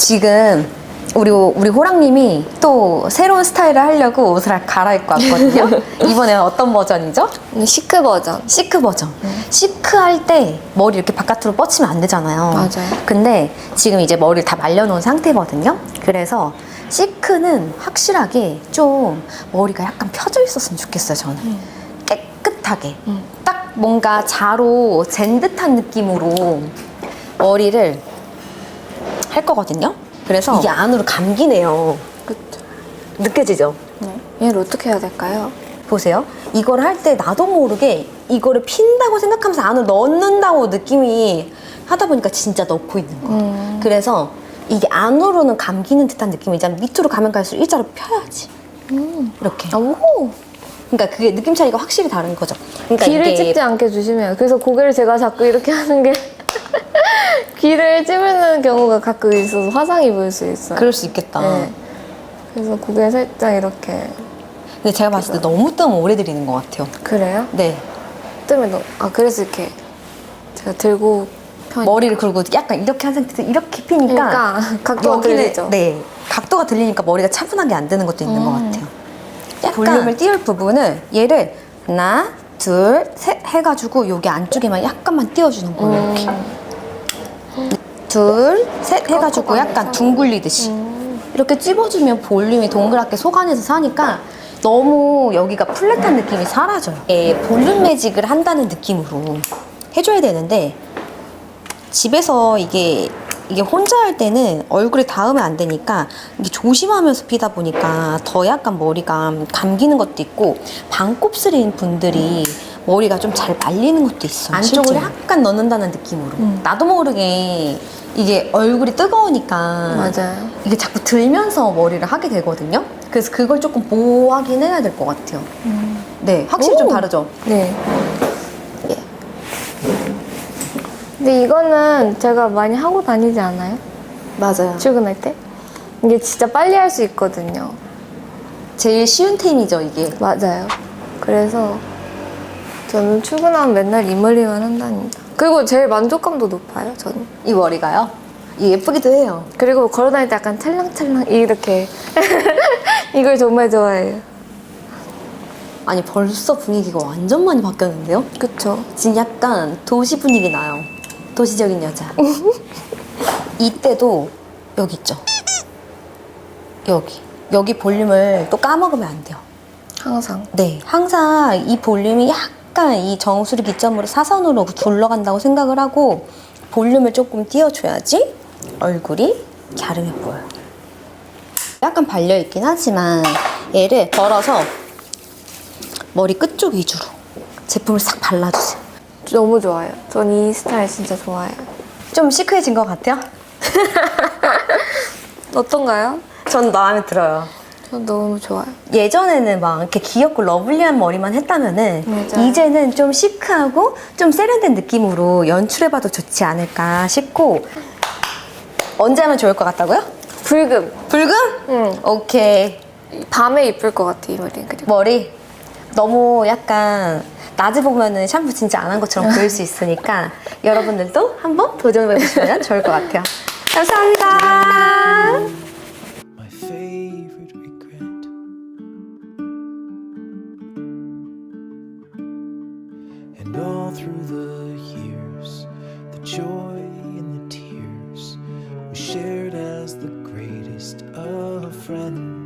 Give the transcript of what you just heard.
지금 우리 우리 호랑님이 또 새로운 스타일을 하려고 옷을 갈아입고 왔거든요. 이번에는 어떤 버전이죠? 음, 시크 버전. 시크 버전. 시크할 때 머리 이렇게 바깥으로 뻗치면 안 되잖아요. 맞아요. 근데 지금 이제 머리를 다 말려놓은 상태거든요. 그래서 시크는 확실하게 좀 머리가 약간 펴져 있었으면 좋겠어요, 저는. 깨끗하게. 음. 딱 뭔가 자로 잰 듯한 느낌으로 머리를 할 거거든요. 그래서 이게 안으로 감기네요. 그쵸. 느껴지죠? 네. 얘를 어떻게 해야 될까요? 보세요. 이걸 할 때 나도 모르게 이거를 핀다고 생각하면서 안으로 넣는다고 느낌이 하다 보니까 진짜 넣고 있는 거예요. 음. 그래서 이게 안으로는 감기는 듯한 느낌이지만 밑으로 가면 갈수록 일자로 펴야지. 음. 이렇게. 오. 그러니까 그게 느낌 차이가 확실히 다른 거죠. 그러니까 귀를 이게 찍지 않게 조심해요. 그래서 고개를 제가 자꾸 이렇게 하는 게 귀를 찌르는 경우가 가끔 있어서 화상 입을 수 있어요. 그럴 수 있겠다. 네. 그래서 고개 살짝 이렇게 근데 제가 봤을 때 너무 뜨면 오래 들이는 것 같아요. 그래요? 네. 뜨면 너, 아 그래서 이렇게 제가 들고 편 머리를 그리고 약간 이렇게 한 상태에서 이렇게 피니까 그러니까 각도가 여기는- 들리죠. 네. 각도가 들리니까 머리가 차분하게 안 되는 것도 있는 것 음. 같아요. 볼륨을 띄울 부분을 얘를 하나, 둘, 셋 해가지고 여기 안쪽에만 약간만 띄워주는 거예요. 이렇게. 음. 둘, 셋 해가지고. 약간 둥글리듯이. 음. 이렇게 찝어주면 볼륨이 동그랗게 속 안에서 사니까 너무 여기가 플랫한 느낌이 사라져요. 예, 볼륨 매직을 한다는 느낌으로 해줘야 되는데 집에서 이게 이게 혼자 할 때는 얼굴에 닿으면 안 되니까 이게 조심하면서 피다 보니까 더 약간 머리가 감기는 것도 있고 반곱슬인 분들이 머리가 좀 잘 말리는 것도 있어요. 안쪽으로 실제로. 약간 넣는다는 느낌으로. 음. 나도 모르게 이게 얼굴이 뜨거우니까 맞아요. 이게 자꾸 들면서 머리를 하게 되거든요. 그래서 그걸 조금 보호하긴 해야 될 것 같아요. 네, 확실히 좀 오. 다르죠. 네. 예. 근데 이거는 제가 많이 하고 다니지 않아요? 맞아요. 출근할 때? 이게 진짜 빨리 할 수 있거든요. 제일 쉬운 템이죠, 이게. 맞아요. 그래서 저는 출근하면 맨날 이 머리만 한답니다. 그리고 제일 만족감도 높아요, 저는. 이 머리가요. 예쁘기도 해요. 그리고 걸어다닐 때 약간 찰랑찰랑 이렇게 이걸 정말 좋아해요. 아니, 벌써 분위기가 완전 많이 바뀌었는데요? 그쵸? 지금 약간 도시 분위기 나요. 도시적인 여자. 이때도 여기 있죠. 여기. 여기 볼륨을 또 까먹으면 안 돼요. 항상. 네, 항상 이 볼륨이 약 간 이 정수리 기점으로 사선으로 둘러간다고 생각을 하고 볼륨을 조금 띄워줘야지 얼굴이 갸름해 보여요. 약간 발려있긴 하지만 얘를 덜어서 머리 끝쪽 위주로 제품을 싹 발라주세요. 너무 좋아요. 전 이 스타일 진짜 좋아해요. 좀 시크해진 것 같아요? 어떤가요? 전 마음에 들어요. 전 너무 좋아요. 예전에는 막 이렇게 귀엽고 러블리한 머리만 했다면은 맞아요. 이제는 좀 시크하고 좀 세련된 느낌으로 연출해봐도 좋지 않을까 싶고 언제 하면 좋을 것 같다고요? 붉음. 붉은? 응. 오케이 밤에 이쁠 것 같아, 이 머리. 그리고. 머리 너무 약간 낮에 보면은 샴푸 진짜 안 한 것처럼 보일 수 있으니까 여러분들도 한번 도전해 보시면 좋을 것 같아요. 감사합니다. And all through the years, the joy and the tears we shared as the greatest of friends.